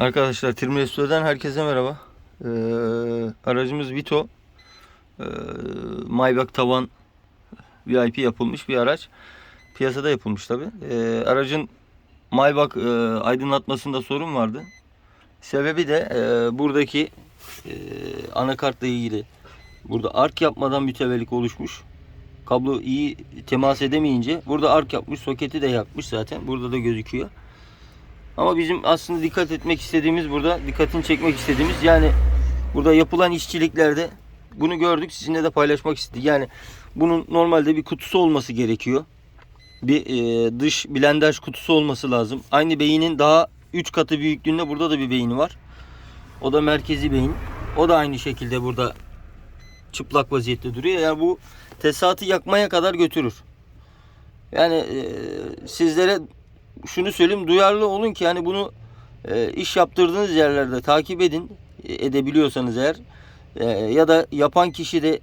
Arkadaşlar Trimresto'dan herkese merhaba. Ee, aracımız Vito. Ee, Maybach tavan VIP yapılmış bir araç. Piyasada yapılmış tabi. Ee, aracın Maybach e, aydınlatmasında sorun vardı. Sebebi de e, buradaki e, anakartla ilgili. Burada ark yapmadan mütevellik oluşmuş. Kablo iyi temas edemeyince burada ark yapmış. Soketi de yakmış zaten. Burada da gözüküyor. Ama bizim aslında dikkat etmek istediğimiz burada, dikkatini çekmek istediğimiz yani burada yapılan işçiliklerde bunu gördük sizinle de paylaşmak istedik. Yani bunun normalde bir kutusu olması gerekiyor. Bir e, dış blendaj kutusu olması lazım. Aynı beynin daha 3 katı büyüklüğünde burada da bir beyni var. O da merkezi beyin. O da aynı şekilde burada çıplak vaziyette duruyor. Yani bu tesisatı yakmaya kadar götürür. Yani e, sizlere şunu söyleyeyim duyarlı olun ki yani bunu e, iş yaptırdığınız yerlerde takip edin e, edebiliyorsanız eğer E, ya da yapan kişi de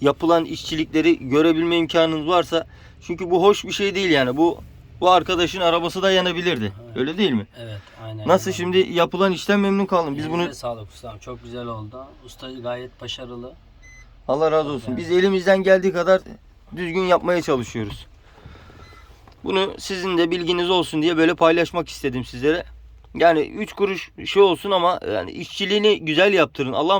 yapılan işçilikleri görebilme imkanınız varsa çünkü bu hoş bir şey değil yani bu bu arkadaşın arabası da yanabilirdi. Evet. Öyle değil mi? Evet aynen. Nasıl öyle. şimdi yapılan işten memnun kaldım. Biz Elinize bunu sağlık ustam. Çok güzel oldu. Usta gayet başarılı. Allah razı olsun. Evet. Biz elimizden geldiği kadar düzgün yapmaya çalışıyoruz. Bunu sizin de bilginiz olsun diye böyle paylaşmak istedim sizlere. Yani 3 kuruş şey olsun ama yani işçiliğini güzel yaptırın. Allah